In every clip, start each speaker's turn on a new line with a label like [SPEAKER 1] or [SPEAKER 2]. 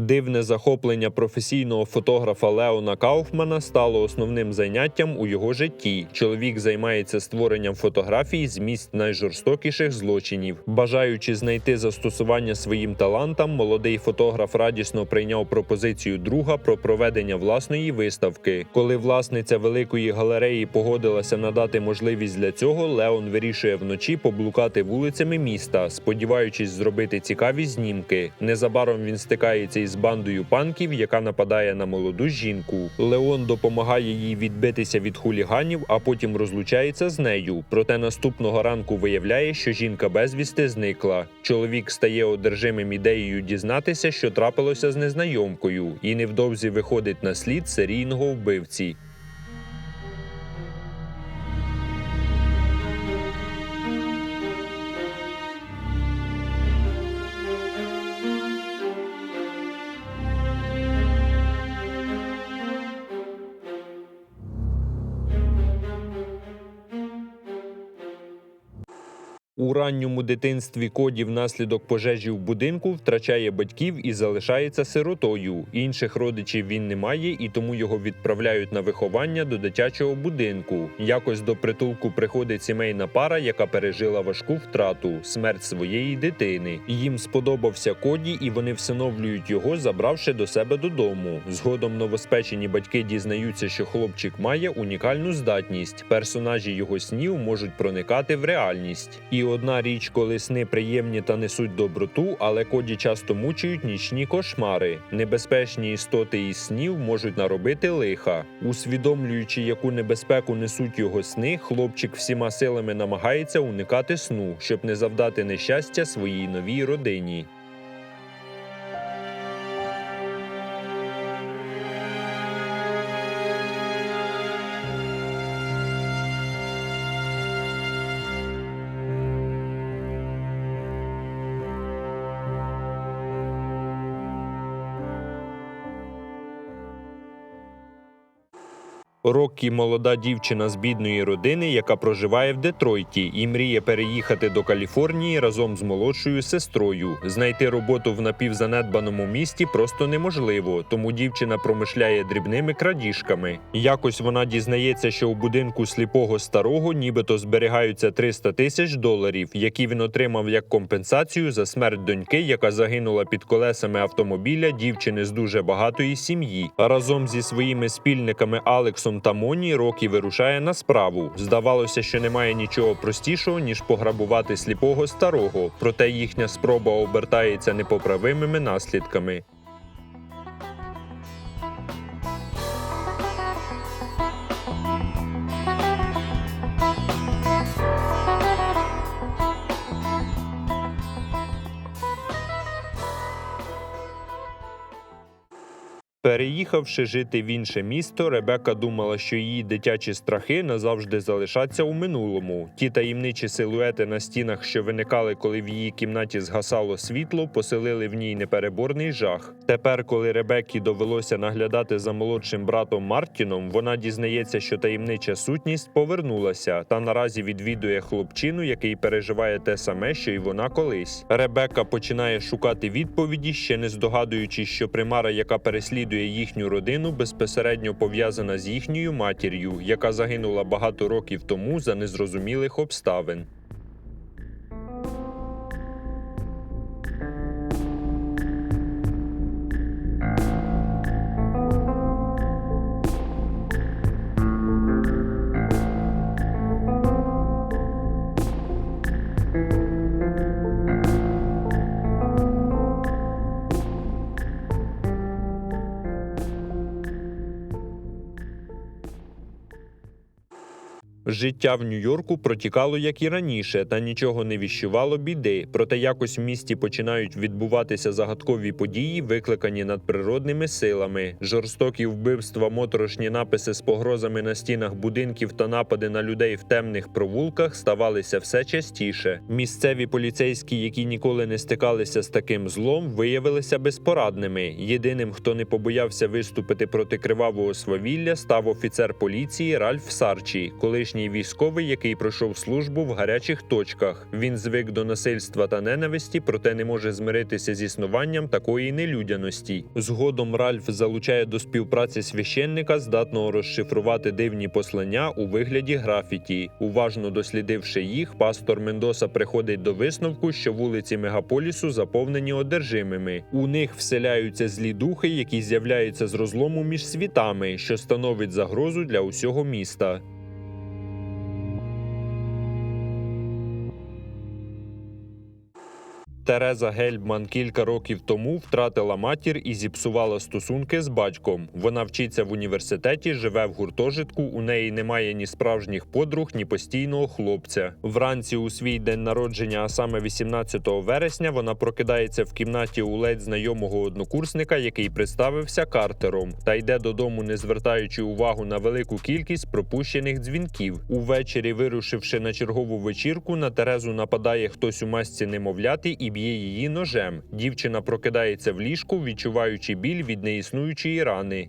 [SPEAKER 1] Дивне захоплення професійного фотографа Леона Кауфмана стало основним заняттям у його житті. Чоловік займається створенням фотографій з місць найжорстокіших злочинів. Бажаючи знайти застосування своїм талантам, молодий фотограф радісно прийняв пропозицію друга про проведення власної виставки. Коли власниця великої галереї погодилася надати можливість для цього, Леон вирішує вночі поблукати вулицями міста, сподіваючись зробити цікаві знімки. Незабаром він стикається із бандою панків, яка нападає на молоду жінку. Леон допомагає їй відбитися від хуліганів, а потім розлучається з нею. Проте наступного ранку виявляє, що жінка безвісти зникла. Чоловік стає одержимим ідеєю дізнатися, що трапилося з незнайомкою, і невдовзі виходить на слід серійного вбивці. У ранньому дитинстві Коді внаслідок пожежі в будинку втрачає батьків і залишається сиротою. Інших родичів він не має, і тому його відправляють на виховання до дитячого будинку. Якось до притулку приходить сімейна пара, яка пережила важку втрату смерть своєї дитини. Їм сподобався Коді, і вони всиновлюють його, забравши до себе додому. Згодом новоспечені батьки дізнаються, що хлопчик має унікальну здатність. Персонажі його снів можуть проникати в реальність. І одна річ, коли сни приємні та несуть доброту, але коді часто мучують нічні кошмари. Небезпечні істоти із снів можуть наробити лиха. Усвідомлюючи, яку небезпеку несуть його сни, хлопчик всіма силами намагається уникати сну, щоб не завдати нещастя своїй новій родині. Роккі молода дівчина з бідної родини, яка проживає в Детройті і мріє переїхати до Каліфорнії разом з молодшою сестрою. Знайти роботу в напівзанедбаному місті просто неможливо, тому дівчина промишляє дрібними крадіжками. Якось вона дізнається, що у будинку сліпого старого нібито зберігаються 300 тисяч доларів, які він отримав як компенсацію за смерть доньки, яка загинула під колесами автомобіля дівчини з дуже багатої сім'ї. Разом зі своїми спільниками Алексом та Моні Рокі вирушає на справу. Здавалося, що немає нічого простішого ніж пограбувати сліпого старого, проте їхня спроба обертається непоправимими наслідками. Переїхавши жити в інше місто, Ребека думала, що її дитячі страхи назавжди залишаться у минулому. Ті таємничі силуети на стінах, що виникали, коли в її кімнаті згасало світло, поселили в ній непереборний жах. Тепер, коли Ребеккі довелося наглядати за молодшим братом Мартіном, вона дізнається, що таємнича сутність повернулася та наразі відвідує хлопчину, який переживає те саме, що й вона колись. Ребекка починає шукати відповіді, ще не здогадуючись, що примара, яка переслідує їхню родину, безпосередньо пов'язана з їхньою матір'ю, яка загинула багато років тому за незрозумілих обставин. Життя в Нью-Йорку протікало як і раніше, та нічого не віщувало біди. Проте якось в місті починають відбуватися загадкові події, викликані надприродними силами. Жорстокі вбивства, моторошні написи з погрозами на стінах будинків та напади на людей в темних провулках ставалися все частіше. Місцеві поліцейські, які ніколи не стикалися з таким злом, виявилися безпорадними. Єдиним, хто не побоявся виступити проти кривавого свавілля, став офіцер поліції Ральф Сарчі, колишній військовий, який пройшов службу в гарячих точках. Він звик до насильства та ненависті, проте не може змиритися з існуванням такої нелюдяності. Згодом Ральф залучає до співпраці священника, здатного розшифрувати дивні послання у вигляді графіті. Уважно дослідивши їх, пастор Мендоса приходить до висновку, що вулиці мегаполісу заповнені одержимими. У них вселяються злі духи, які з'являються з розлому між світами, що становить загрозу для усього міста. Тереза Гельбман кілька років тому втратила матір і зіпсувала стосунки з батьком. Вона вчиться в університеті, живе в гуртожитку. У неї немає ні справжніх подруг, ні постійного хлопця. Вранці у свій день народження, а саме 18 вересня, вона прокидається в кімнаті у ледь знайомого однокурсника, який представився Картером, та йде додому, не звертаючи увагу на велику кількість пропущених дзвінків. Увечері, вирушивши на чергову вечірку, на Терезу нападає хтось у масці немовляти і б'є її ножем. Дівчина прокидається в ліжку, відчуваючи біль від неіснуючої рани.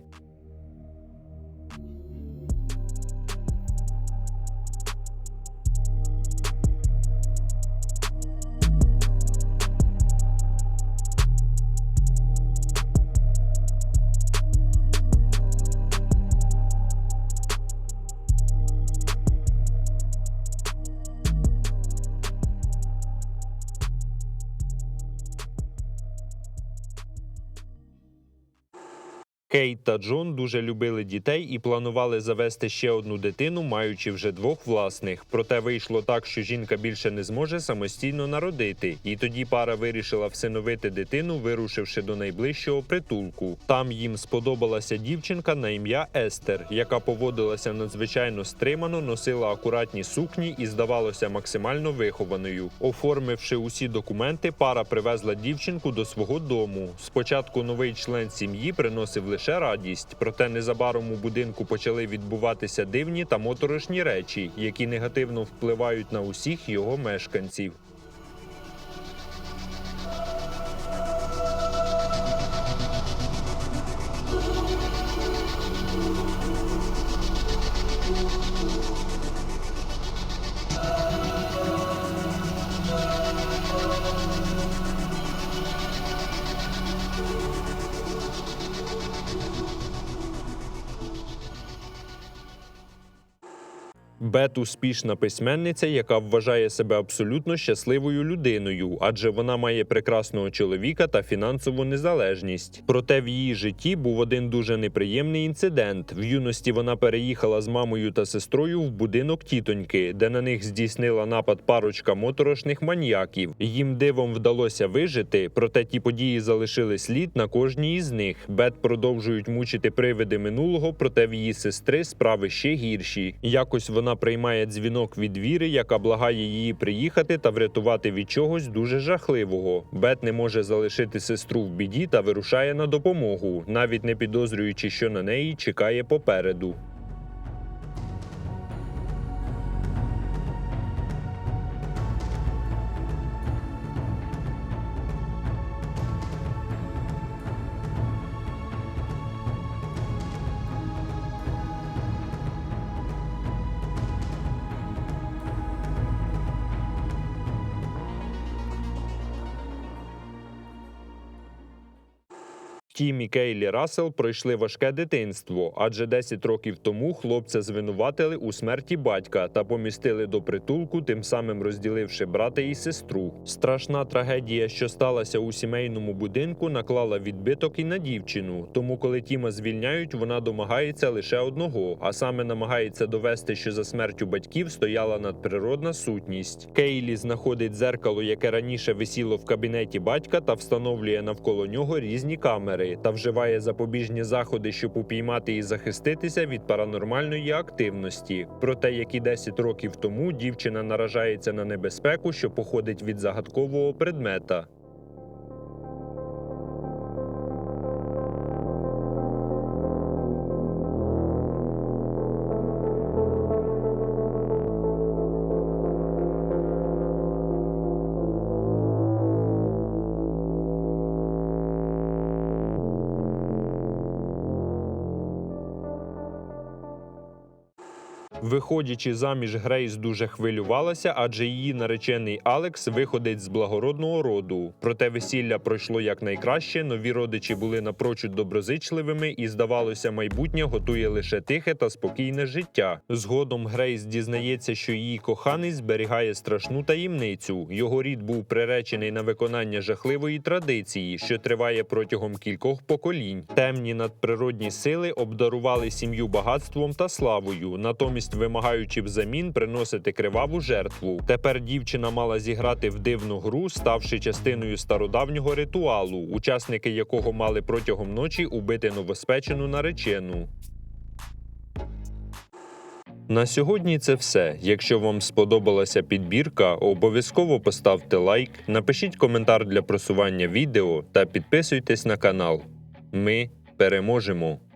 [SPEAKER 1] Кейт та Джон дуже любили дітей і планували завести ще одну дитину, маючи вже двох власних. Проте вийшло так, що жінка більше не зможе самостійно народити, і тоді пара вирішила всиновити дитину, вирушивши до найближчого притулку. Там їм сподобалася дівчинка на ім'я Естер, яка поводилася надзвичайно стримано, носила акуратні сукні і здавалося максимально вихованою. Оформивши усі документи, пара привезла дівчинку до свого дому. Спочатку новий член сім'ї приносив лише радість, проте незабаром у будинку почали відбуватися дивні та моторошні речі, які негативно впливають на усіх його мешканців. Бет успішна письменниця, яка вважає себе абсолютно щасливою людиною, адже вона має прекрасного чоловіка та фінансову незалежність. Проте в її житті був один дуже неприємний інцидент. В юності вона переїхала з мамою та сестрою в будинок тітоньки, де на них здійснила напад парочка моторошних маньяків. Їм дивом вдалося вижити, проте ті події залишили слід на кожній із них. Бет продовжують мучити привиди минулого, проте в її сестри справи ще гірші. Якось вона приймає дзвінок від віри, яка благає її приїхати та врятувати від чогось дуже жахливого. Бет не може залишити сестру в біді та вирушає на допомогу, навіть не підозрюючи, що на неї чекає попереду. Тім і Кейлі Рассел пройшли важке дитинство, адже 10 років тому хлопця звинуватили у смерті батька та помістили до притулку, тим самим розділивши брата і сестру. Страшна трагедія, що сталася у сімейному будинку, наклала відбиток і на дівчину. Тому, коли Тіма звільняють, вона домагається лише одного, а саме намагається довести, що за смертю батьків стояла надприродна сутність. Кейлі знаходить дзеркало, яке раніше висіло в кабінеті батька, та встановлює навколо нього різні камери. Окуляри та вживає запобіжні заходи, щоб упіймати і захиститися від паранормальної активності. Проте, як і 10 років тому, дівчина наражається на небезпеку, що походить від загадкового предмета. Виходячи заміж, Грейс дуже хвилювалася, адже її наречений Алекс виходить з благородного роду. Проте весілля пройшло якнайкраще. Нові родичі були напрочуд доброзичливими, і здавалося, майбутнє готує лише тихе та спокійне життя. Згодом Грейс дізнається, що її коханий зберігає страшну таємницю. Його рід був приречений на виконання жахливої традиції, що триває протягом кількох поколінь. Темні надприродні сили обдарували сім'ю багатством та славою, натомість вимагаючи взамін приносити криваву жертву. Тепер дівчина мала зіграти в дивну гру, ставши частиною стародавнього ритуалу, учасники якого мали протягом ночі убити новоспечену наречену. На сьогодні це все. Якщо вам сподобалася підбірка, обов'язково поставте лайк, напишіть коментар для просування відео та підписуйтесь на канал. Ми переможемо!